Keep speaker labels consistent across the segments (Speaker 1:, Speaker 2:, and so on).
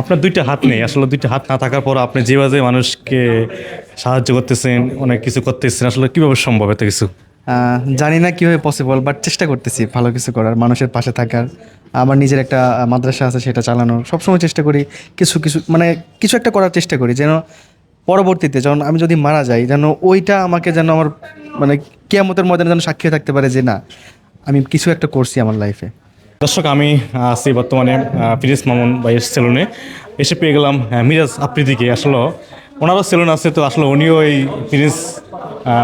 Speaker 1: আপনার দুইটা হাত নেই। আসলে দুইটা হাত না থাকার পর আপনি যেভাবে মানুষকে সাহায্য করতেছেন, অনেক কিছু করতেছেন, আসলে কীভাবে সম্ভব এত কিছু?
Speaker 2: জানি না কীভাবে পসিবল বাট চেষ্টা করতেছি ভালো কিছু করার, মানুষের পাশে থাকার। আমার নিজের একটা মাদ্রাসা আছে, সেটা চালানোর। সবসময় চেষ্টা করি কিছু কিছু মানে কিছু একটা করার চেষ্টা করি, যেন পরবর্তীতে যখন আমি যদি মারা যাই, যেন ওইটা আমাকে যেন আমার মানে কেয়ামতের ময়দানে যেন সাক্ষী থাকতে পারে যে না, আমি কিছু একটা করছি আমার লাইফে
Speaker 1: দর্শক আমি আছি বর্তমানে ফিরিস মামুন ভাইয়ের সেলুনে এসে পেয়ে গেলাম মিরাজ আফ্রিদিকে আসলে ওনারও সেলুন আছে তো আসলে উনিও এই ফিরিস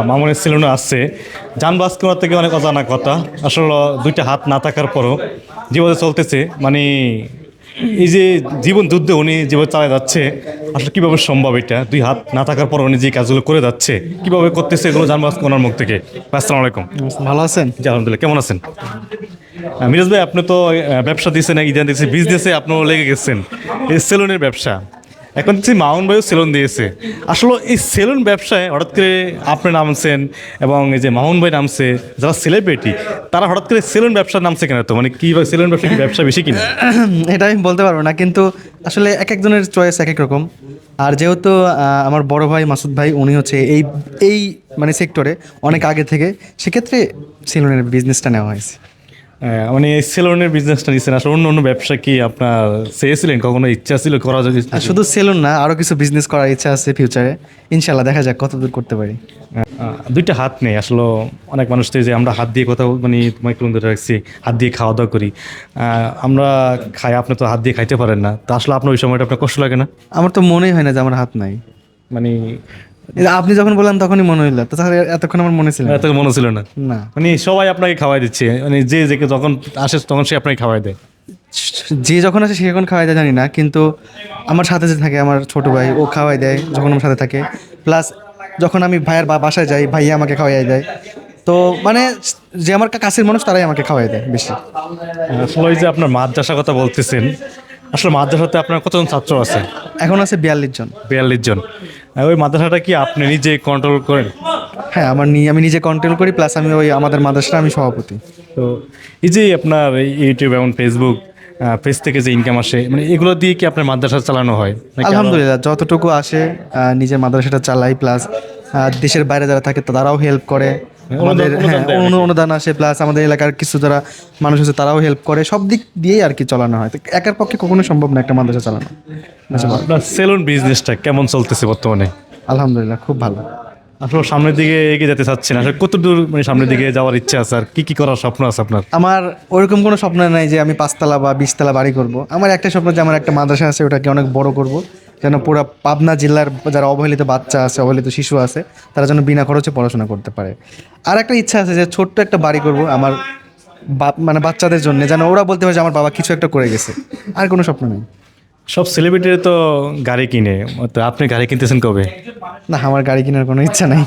Speaker 1: মামুনের সেলুনে আসছে আজকে ওনার থেকে অনেক অজানা কথা। আসলে দুইটা হাত না থাকার পরও জীবনে চলতেছে। মানে এই যে জীবন যুদ্ধে উনি যেভাবে চালিয়ে যাচ্ছে আসলে কীভাবে সম্ভব এটা? দুই হাত না থাকার পর উনি যে কাজগুলো করে যাচ্ছে কীভাবে করতেছে এগুলো জানব আজকে ওনার মুখ থেকে। আসসালামু আলাইকুম।
Speaker 2: ভালো আছেন?
Speaker 1: জি আলহামদুলিল্লাহ। কেমন আছেন? মিরাজ ভাই, আপনি তো ব্যবসা দিয়েছেন ইদান দিয়েছেন বিজনেসে আপনিও লেগে গেছেন। এই সেলুনের ব্যবসা। এখন দেখছি মাউন ভাইও সেলুন দিয়েছে। আসলে এই সেলুন ব্যবসায় হঠাৎ করে আপনি নামছেন এবং এই যে মামুন ভাই নামছে, যারা সেলিব্রিটি তারা হঠাৎ করে সেলুন ব্যবসা নামছে কেন তো মানে কি সেলুন ব্যবসা কি ব্যবসা বেশি কিনা?
Speaker 2: এটা আমি বলতে পারব না, কিন্তু আসলে এক একজনের চয়েস এক এক রকম। আর যেহেতু আমার বড় ভাই মাসুদ ভাই, উনি হচ্ছে এই এই মানে সেক্টরে অনেক আগে থেকে, সেক্ষেত্রে সেলুনের বিজনেসটা নেওয়া হয়েছে।
Speaker 1: মানে এই সেলুনের বিজনেসটা নিচ্ছেন আসলে অন্য অন্য ব্যবসা কি আপনার চেয়েছিলেন? কখনো ইচ্ছা ছিল করা যদি
Speaker 2: শুধু সেলুন না আরও কিছু বিজনেস করার ইচ্ছা আছে ফিউচারে ইনশাল্লাহ দেখা যাক কত দূর করতে পারি।
Speaker 1: আহ, দুইটা হাত নেই। আসলে অনেক মানুষ যে আমরা হাত দিয়ে কথা বল- মানে মাইক্রোফোন ধরে রাখছি হাত দিয়ে খাওয়া দাওয়া করি আমরা খাই আপনি তো হাত দিয়ে খাইতে পারেন না। তো আসলে আপনার ওই সময়টা আপনার কষ্ট লাগে না?
Speaker 2: আমার তো মনেই হয় না যে আমার হাত নাই।
Speaker 1: মানে
Speaker 2: আপনি যখন বললেন তখনই মনে হইল এতক্ষণ আমার মনে ছিল না।
Speaker 1: এত মনে ছিল না।
Speaker 2: না।
Speaker 1: মানে সবাই আপনাকে খাওয়াই দিচ্ছে মানে যে যে যখন আসে তখন সে আপনাকে খাওয়াই দেয়।
Speaker 2: যে যখন আসে সে যখন খাওয়াই দেয় জানি না কিন্তু আমার সাথে যে থাকে আমার ছোট ভাই ও খাওয়াই দেয় যখন আমার সাথে থাকে। প্লাস যখন আমি ভাইয়ের বা বাসায় যাই ভাইয়া আমাকে খাওয়াই দেয়। তো মানে যে আমার কা- কাছের মানুষ তারাই আমাকে খাওয়াই দেয় বেশি।
Speaker 1: আসলে ওই যে আপনার মাদ্রাসার কথা বলতেছেন আসলে মাদ্রাসাতে আপনার কতজন ছাত্র আছে?
Speaker 2: এখন আছে বিয়াল্লিশ জন।
Speaker 1: বিয়াল্লিশ জন। ওই মাদ্রাসাটা কি আপনি নিজে কন্ট্রোল করেন?
Speaker 2: হ্যাঁ আমার নিয়ে আমি নিজে কন্ট্রোল করি প্লাস আমি ওই আমাদের মাদ্রাসার আমি সভাপতি।
Speaker 1: তো এই যে আপনার এই ইউটিউব এবং ফেসবুক পেজ থেকে যে ইনকাম আসে মানে এগুলো দিয়ে কি আপনার মাদ্রাসা চালানো হয়?
Speaker 2: আলহামদুলিল্লাহ যতটুকু আসে নিজের মাদ্রাসাটা চালাই প্লাস দেশের বাইরে যারা থাকে তারাও হেল্প করে। আমাদের
Speaker 1: অনুদান
Speaker 2: হ্যাঁ অনুদান আসে প্লাস আমাদের এলাকার কিছু যারা মানুষ আছে তারাও হেল্প করে। সব দিক দিয়েই আর কি চালানো হয়। একের একার পক্ষে কখনো সম্ভব না একটা মাদ্রাসা চালানো।
Speaker 1: সেলুন বিজনেসটা কেমন চলতেছে বর্তমানে?
Speaker 2: আলহামদুলিল্লাহ খুব ভালো।
Speaker 1: আসলে সামনের দিকে এগিয়ে যেতে চাচ্ছেন আসলে কত দূর মানে সামনের দিকে যাওয়ার ইচ্ছা আছে আর কি কি করার স্বপ্ন আছে আপনার?
Speaker 2: আমার ওরকম কোনো স্বপ্ন নাই যে আমি পাঁচতলা বা বিশতলা বাড়ি করব। আমার একটা স্বপ্ন যে, আমার একটা মাদ্রাসা আছে, ওটাকে অনেক বড় করব। যেন পুরো পাবনা জেলার যারা অবহেলিত বাচ্চা আছে, অবহেলিত শিশু আছে, তারা যেন বিনা খরচে পড়াশোনা করতে পারে। আর একটা ইচ্ছা আছে যে, ছোট্ট একটা বাড়ি করব আমার মানে বাচ্চাদের জন্য, যেন ওরা বলতে পারে যে, আমার বাবা কিছু একটা করে গেছে। আর কোনো স্বপ্ন নেই।
Speaker 1: সব সেলিব্রিটি তো গাড়ি কিনে। তো আপনি গাড়ি কিনতেছেন কবে?
Speaker 2: না আমার গাড়ি কেনার কোনো ইচ্ছা নাই।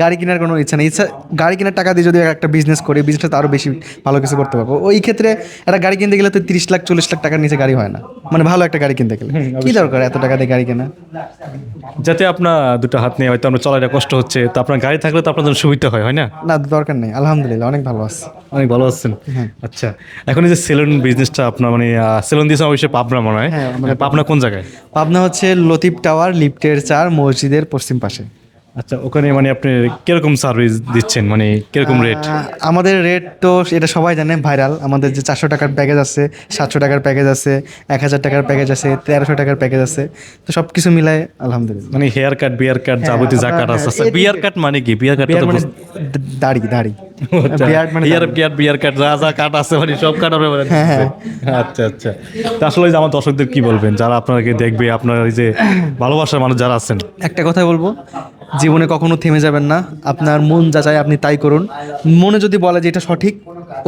Speaker 2: গাড়ি কেনার কোনো ইচ্ছা নেই। ইচ্ছা গাড়ি কেনার টাকা দিয়ে যদি একটা বিজনেস করি বিজনেসটা আরও বেশি ভালো কিছু করতে পারব। ওই ক্ষেত্রে একটা গাড়ি কিনতে গেলে তো তিরিশ লাখ চল্লিশ লাখ টাকার নিচে গাড়ি হয় না। মানে ভালো একটা গাড়ি কিনতে গেলে। কি দরকার এত টাকা দিয়ে গাড়ি কেনা?
Speaker 1: যাতে আপনার দুটো হাত নিয়ে হয়তো আপনার চলাটা কষ্ট হচ্ছে তো আপনার গাড়ি থাকলে তো আপনার জন্য সুবিধা হয় হয় না?
Speaker 2: না দরকার নেই। আলহামদুলিল্লাহ অনেক ভালো আছে।
Speaker 1: অনেক ভালো আছেন? আচ্ছা এখন এই যে সেলুন বিজনেসটা আপনার মানে সেলুন দিয়েছে অবশ্যই পাবনা মনে হয়।
Speaker 2: হ্যাঁ,
Speaker 1: মানে পাবনা কোন জায়গায়?
Speaker 2: পাবনা হচ্ছে লতিফ টাওয়ার লিফটের চার মসজিদের পশ্চিম পাশে।
Speaker 1: আচ্ছা ওখানে মানে আপনি কীরকম সার্ভিস দিচ্ছেন? মানে কীরকম রেট
Speaker 2: আমাদের রেট তো এটা সবাই জানে ভাইরাল আমাদের যে চারশো টাকার প্যাকেজ আছে সাতশো টাকার প্যাকেজ আছে এক হাজার টাকার প্যাকেজ আছে তেরোশো টাকার প্যাকেজ আছে। তো সব কিছু মিলায় আলহামদুলিল্লাহ।
Speaker 1: মানে হেয়ার কাট বিয়ার কাট যাবতীয় যা কাট আছে। বিয়ার কাট মানে কি? বিয়ার কাট
Speaker 2: মানে দাড়ি দাড়ি। বিয়ার মানে
Speaker 1: হেয়ার বিয়ার বিয়ার কাট যা যা কাট আছে মানে সব কাট হবে মানে
Speaker 2: হ্যাঁ,
Speaker 1: আচ্ছা আচ্ছা। তা আসলে যে আমার দর্শকদের কি বলবেন? যারা আপনাকে দেখবে আপনার এই যে ভালোবাসার মানুষ যারা আছেন।
Speaker 2: একটা কথা বলব জীবনে কখনো থেমে যাবেন না। আপনার মন যা চায় আপনি তাই করুন। মনে যদি বলে যে এটা সঠিক,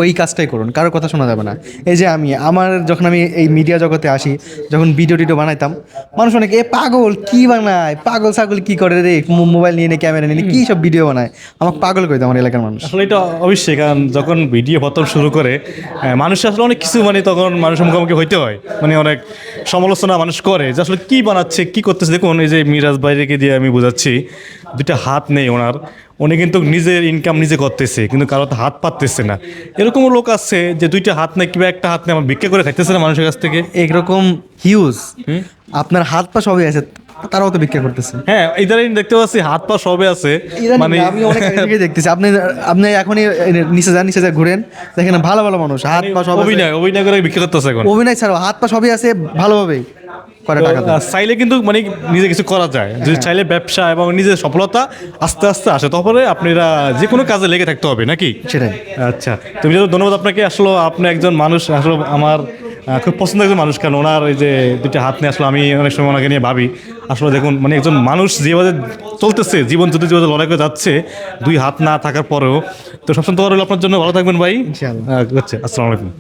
Speaker 2: ওই কাজটাই করুন। কারোর কথা শোনা যাবে না। এই যে আমি, আমার যখন আমি এই মিডিয়া জগতে আসি, যখন ভিডিও টিডিও বানাইতাম, মানুষ অনেক, এ পাগল, কি বানায়? পাগল ছাগল কি করে রে? মোবাইল নিয়ে ক্যামেরা নিয়ে কী সব ভিডিও বানায়? আমাকে পাগল করে আমার এলাকার মানুষ।
Speaker 1: আসলে এটা অবশ্যই, কারণ যখন ভিডিও প্রথম শুরু করে মানুষ আসলে অনেক কিছু মানে তখন মানুষের মুখোমুখি হইতে হয়। মানে অনেক সমালোচনা মানুষ করে যে, আসলে কি বানাচ্ছে? কি করতেছে? দেখুন, এই যে মিরাজ বাইরেকে দিয়ে আমি বোঝাচ্ছি দুইটা হাত নেই ওনার। উনি কিন্তু নিজের ইনকাম নিজে করতেছে কিন্তু কারও তো হাত পাততেছে না। এরকমও লোক আছে যে দুইটা হাত নেই কিংবা একটা হাত নেই আমার ভিক্ষা করে খাইতেছে না মানুষের কাছ থেকে।
Speaker 2: একরকম হিউজ আপনার হাত পা সবই আছে তারাও তো বিক্রি করতেছে।
Speaker 1: হ্যাঁ ইদারিং দেখতে পাচ্ছি হাত পা সবে আছে।
Speaker 2: মানে আমি অনেক আগে দেখতেছি। আপনি আপনি এখনই নিচে যান নিচে যা ঘুরেন। দেখেন ভালো ভালো মানুষ হাত পা সব
Speaker 1: অভিনয় অভিনয় করে বিক্রি করতেছে এখন।
Speaker 2: অভিনয় ছাড়াও হাত পা সবই আছে ভালোভাবে করে টাকা
Speaker 1: চাইলে কিন্তু মানে নিজে কিছু করা যায়। যদি চাইলে ব্যবসা এবং নিজের সফলতা আস্তে আস্তে আসে তারপরে আপনারা যে কোনো কাজে লেগে থাকতে হবে নাকি?
Speaker 2: সেটাই।
Speaker 1: আচ্ছা তুমি ধন্যবাদ আপনাকে। আসলে আপনি একজন মানুষ আসলে আমার খুব পছন্দের একজন মানুষ কারণ ওনার এই যে দুইটা হাত নিয়ে আসলে আমি অনেক সময় ওনাকে নিয়ে ভাবি। আসলে দেখুন মানে একজন মানুষ যেভাবে চলতেছে জীবন যদি যেভাবে লড়াই করে যাচ্ছে দুই হাত না থাকার পরেও তো সবসময় তোমার আপনার জন্য। ভালো থাকবেন ভাই। আচ্ছা আসসালামু আলাইকুম।